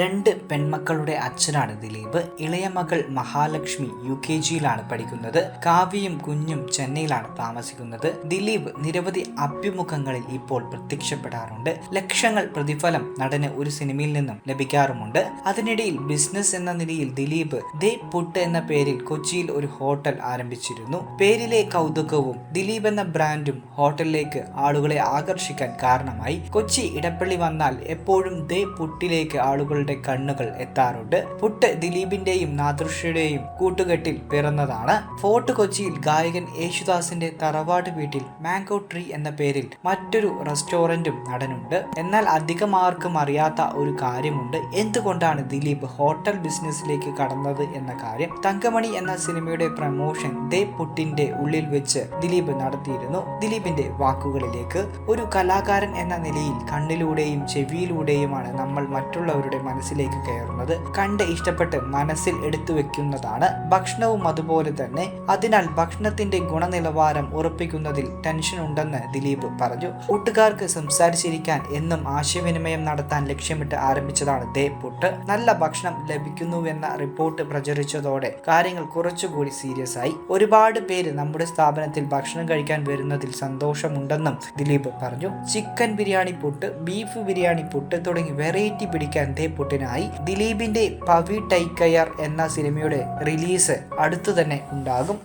രണ്ട് പെൺമക്കളുടെ അച്ഛനാണ് ദിലീപ്. ഇളയ മകൾ മഹാലക്ഷ്മി യു കെ ജിയിലാണ് പഠിക്കുന്നത്. കാവ്യയും കുഞ്ഞും ചെന്നൈയിലാണ് താമസിക്കുന്നത്. ദിലീപ് നിരവധി അഭിമുഖങ്ങളിൽ ഇപ്പോൾ പ്രത്യക്ഷപ്പെടാറുണ്ട്. ലക്ഷങ്ങൾ പ്രതിഫലം നടന് ഒരു സിനിമയിൽ നിന്നും ലഭിക്കാറുമുണ്ട്. അതിനിടയിൽ ബിസിനസ് എന്ന നിലയിൽ ദിലീപ് ദേ പുട്ട് എന്ന പേരിൽ കൊച്ചിയിൽ ഒരു ഹോട്ടൽ ആരംഭിച്ചിരുന്നു. പേരിലെ കൗതുകവും ദിലീപ് എന്ന ബ്രാൻഡും ഹോട്ടലിലേക്ക് ആളുകളെ ആകർഷിക്കാൻ കാരണമായി. കൊച്ചി ഇടപ്പള്ളി വന്നാൽ എപ്പോഴും ദേ പുട്ടിലേക്ക് ആളുകളുടെ കണ്ണുകൾ എത്താറുണ്ട്. പുട്ട് ദിലീപിന്റെയും നാദൃഷയുടെയും കൂട്ടുകെട്ടിൽ പിറന്നതാണ്. ഫോർട്ട് കൊച്ചിയിൽ ഗായകൻ യേശുദാസിന്റെ തറവാട് വീട്ടിൽ മാംഗോ ട്രീ എന്ന പേരിൽ മറ്റൊരു റെസ്റ്റോറന്റും നടനുണ്ട്. എന്നാൽ അധികം ആർക്കും അറിയാത്ത ഒരു കാര്യമുണ്ട്. എന്തുകൊണ്ടാണ് ദിലീപ് ഹോട്ടൽ ബിസിനസ്സിലേക്ക് കടന്നത് എന്ന കാര്യം? തങ്കമണി എന്ന സിനിമയുടെ പ്രമോഷൻ ദേ പുട്ടിന്റെ ഉള്ളിൽ വെച്ച് ദിലീപ് നടത്തിയിരുന്നു. ദിലീപിന്റെ വാക്കുകളിലേക്ക് ഒരു കലാകാരൻ എന്ന നിലയിൽ കണ്ണിലൂടെയും ചെവിയിലൂടെയുമാണ് നമ്മൾ മറ്റുള്ളവരുടെ മനസ്സിലേക്ക് കയറുന്നത് കണ്ട് ഇഷ്ടപ്പെട്ട് മനസ്സിൽ എടുത്തു വെക്കുന്നതാണ് ഭക്ഷണവും അതുപോലെ തന്നെ. അതിനാൽ ഭക്ഷണത്തിന്റെ ഗുണനിലവാരം ഉറപ്പിക്കുന്നതിൽ ടെൻഷൻ ഉണ്ടെന്ന് ദിലീപ് പറഞ്ഞു. കൂട്ടുകാർക്ക് സംസാരിച്ചിരിക്കാൻ എന്നും ആശയവിനിമയം നടത്താൻ ലക്ഷ്യമിട്ട് ആരംഭിച്ചതാണ് ദേ പുട്ട്. നല്ല ഭക്ഷണം ലഭിക്കുന്നുവെന്ന റിപ്പോർട്ട് പ്രചരിച്ചതോടെ കാര്യങ്ങൾ കുറച്ചുകൂടി സീരിയസ് ആയി. ഒരുപാട് പേര് നമ്മുടെ സ്ഥാപനത്തിൽ ഭക്ഷണം കഴിക്കാൻ വരുന്നതിൽ സന്തോഷമുണ്ടെന്നും ദിലീപ് പറഞ്ഞു. ചിക്കൻ ബിരിയാണി പുട്ട് ബീഫ് ബിരിയാണി പുട്ട് തുടങ്ങി വെറൈറ്റി പിടിക്കാൻ ദേ പുട്ടിനായി ദിലീപിന്റെ പവി ടൈക്കയർ എന്ന സിനിമയുടെ റിലീസ് അടുത്തു തന്നെ ഉണ്ടാകും.